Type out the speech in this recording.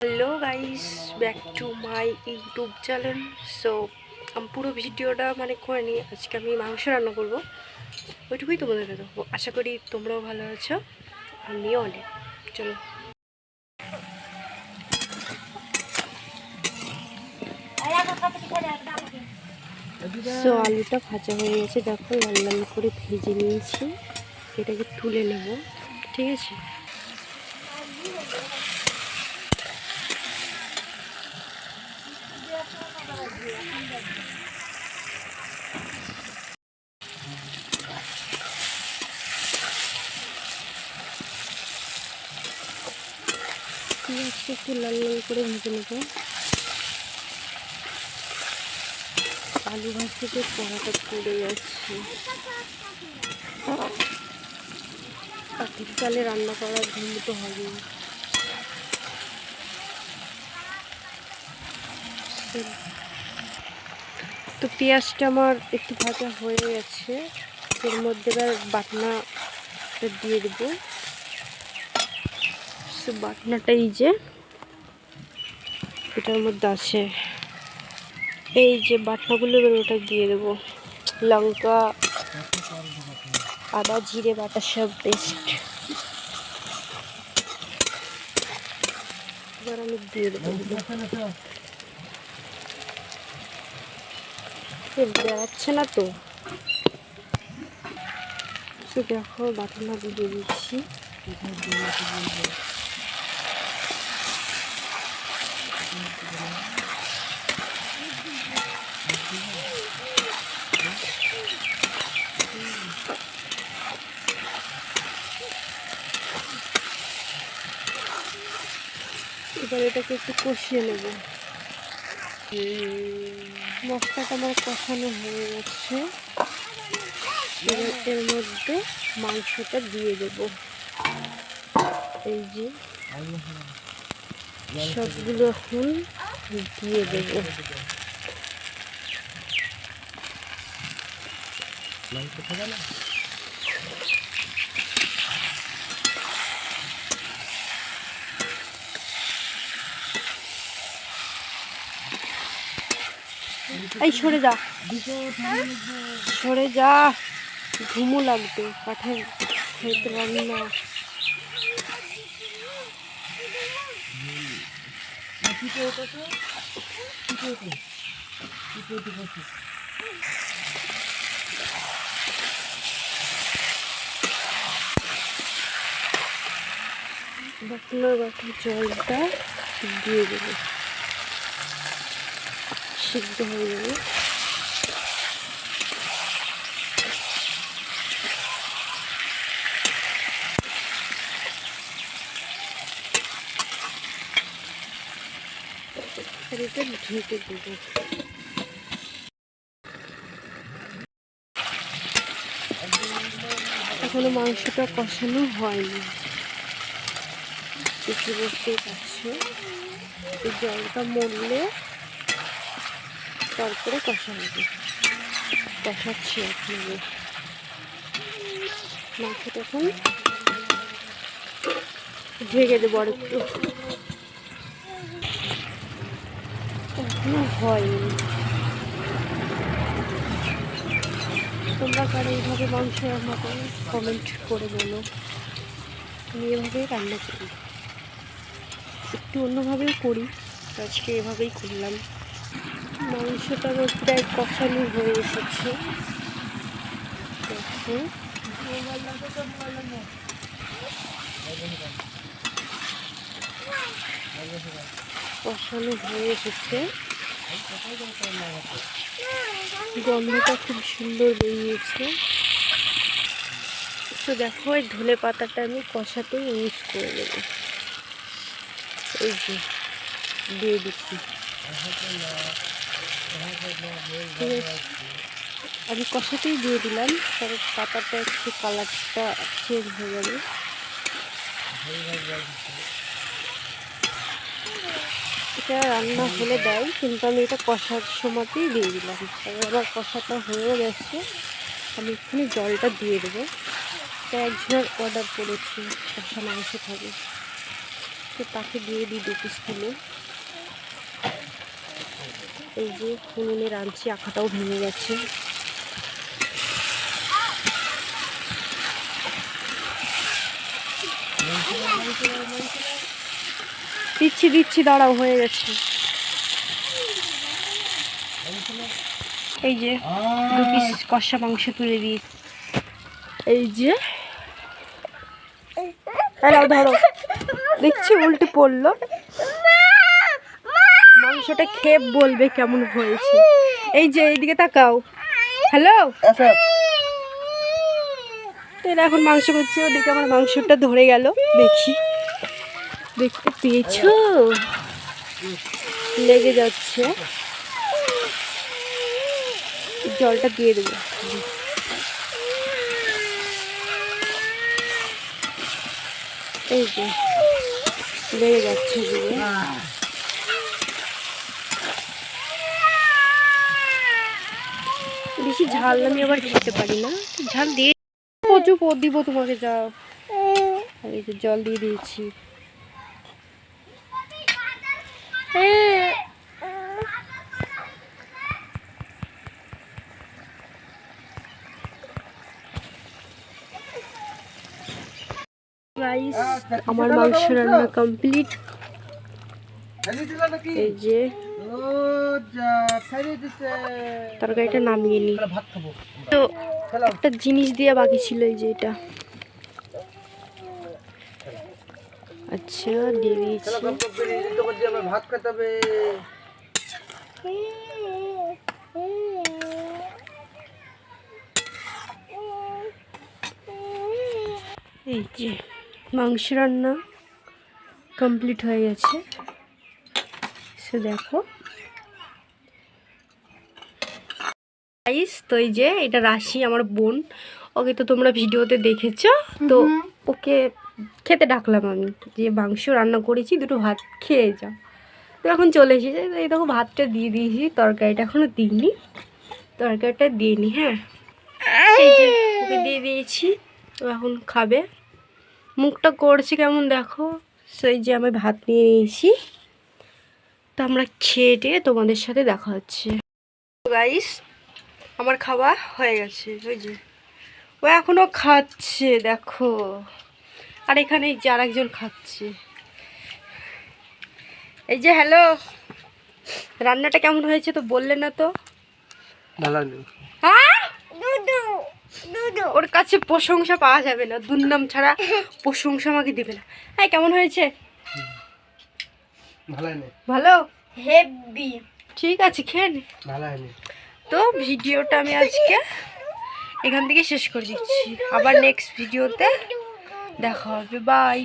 Hello guys back to my YouTube channel so আমি পুরো ভিডিওটা মানে করে নিই আজকে আমি মাংস রান্না করব। ওইটুকুই তোমাদেরকে দেবো। আশা করি তোমরাও ভালো আছো। আমিও অনেক। চলো। সো আলুটা ভাজা হয়ে গেছে। দেখো লাল লাল করে ভেজে নিয়েছি। এটাকে তুলে নেব। ঠিক আছে পেঁয়াজটা একটু লাল লাল করে ভেজে নেব। আলু ভাজ থেকে কড়াটা পড়ে যাচ্ছে। চালে রান্না করার জন্য তো হবে তো পেঁয়াজটা আমার একটু ভাজা হয়ে গেছে। এর মধ্যে এবার বাটনা দিয়ে দেবো। তো বাটনাটা এই যে এটার মধ্যে আছে এই যে বাটনাগুলো ওটা দিয়ে দেবো। লঙ্কা, আদা, জিরে, বাটা সব পেস্ট এবার আমি দিয়ে দেবো। না তো? দেখো বাটনা দিয়ে দিচ্ছি। এবার এটাকে একটু কষিয়ে নেব। মশলাটা আমার কষানো হয়ে গেছে। এর মধ্যে মাংসটা দিয়ে দেব। এই যে সবগুলো এখন দিয়ে দেব। এই সরে যা। সরে যা। ঘুমো লাগবে কাঠের খেতে পারি না জলটা দিয়ে দেবো। সিদ্ধ হয়ে যাবে। আর এটা ঢেকে দেবো। এখনও মাংসটা কষানো হয়নি। দেখে বুঝতেই পারছ জলটা মরলে তারপরে কষা হবে কষাচ্ছি আপনাকে মাংসটা এখন ঢেকে দেবো আর একটু। হয়নি। তোমরা কারও এইভাবে মাংস রান্না করো কমেন্ট করে বলো। আমি এভাবেই রান্না করি। একটু অন্যভাবেও করি আজকে এভাবেই করলাম। মাংসটা আমার প্রায় কষানো হয়ে এসেছে। কষানো হয়ে এসেছে। গন্ধটা খুব সুন্দর বেরিয়েছে। তো দেখো, এই ধনে পাতাটা আমি কষাতে ইউজ করে দেবো এই যে, দিয়ে দিচ্ছি। আমি কষাতেই দিয়ে দিলাম কারণ পাতাটা একটু কালারটা চেঞ্জ হয়ে যাবে। এটা রান্না হলে দেয়, কিন্তু আমি এটা কষার সময়তেই দিয়ে দিলাম। আমার কষাটা হয়ে গেছে। আমি এক্ষুনি জলটা দিয়ে দেবো। এটা একজনের অর্ডার করেছি কষা মাংস খাবে তো তাকে দিয়ে দিই দু পিস এই যে উনুনে রাঁধছি, আখাটাও ভেঙে গেছে। দিচ্ছি দিচ্ছি, দাঁড়াও, হয়ে গেছে। এই যে দু পিস কষা মাংস তুলে দিই। এই যে। ধরো দেখছি, উল্টে পড়ল। মাংসটা খেয়ে বলবে কেমন হয়েছে? এই যে এইদিকে তাকাও। হ্যালো এরা এখন মাংস করছে ওদিকে আমার মাংসটা ধরে গেল। দেখি। দেখতে পেয়েছ? লেগে যাচ্ছে। জলটা দিয়ে দেবো। এই যে লেগে যাচ্ছে। দিয়ে বেশি ঝাল আমি আবার খেতে পারি না। ঝাল দিয়ে প্রচুর পর দিব তোমাকে, যাও। এই যে জল দিয়ে দিয়েছি। আমার মাংস রান্না কমপ্লিট এই যে তরকারিটা নামিয়ে নি। ভাত খাব তো একটা জিনিস দিয়ে বাকি ছিল এই যে এটা। আচ্ছা দিয়ে দিয়েছি। হবে এই যে, মাংস রান্না কমপ্লিট হয়ে গেছে। সে দেখো। গাইস তো এই যে এটা রাশি আমার বোন। ওকে তো তোমরা ভিডিওতে দেখেছ। তো ওকে খেতে ডাকলাম আমি যে মাংস রান্না করেছি দুটো ভাত খেয়ে যাও। তো এখন চলে এসেছে। তো এই দেখো ভাতটা দিয়ে দিয়েছি তরকারিটা এখনও দিইনি। তরকারিটা দিইনি হ্যাঁ। ওকে দিয়ে দিয়েছি ও এখন খাবে। মুখটা করছে কেমন দেখো? সেই যে আমি ভাত নিয়ে নিয়েছি। তো আমরা খেয়ে টেয়ে তোমাদের সাথে দেখা হচ্ছে। গাইস আমার খাওয়া হয়ে গেছে ওই যে। ও এখনও খাচ্ছে দেখো। আর এখানে এই যে আরেকজন খাচ্ছে। এই যে হ্যালো। রান্নাটা কেমন হয়েছে তো বললে না তো? হ্যাঁ? ওর কাছে প্রশংসা পাওয়া যাবে না। দুর্নাম ছাড়া প্রশংসা আমাকে দিবে না। হ্যাঁ কেমন হয়েছে? ভালো ভালো? হেভি। ঠিক আছে খেয়ে নে। ভালো হয়নি তো ভিডিওটা আমি আজকে এখান থেকে শেষ করে দিচ্ছি। আবার নেক্সট ভিডিওতে দেখা হবে। বাই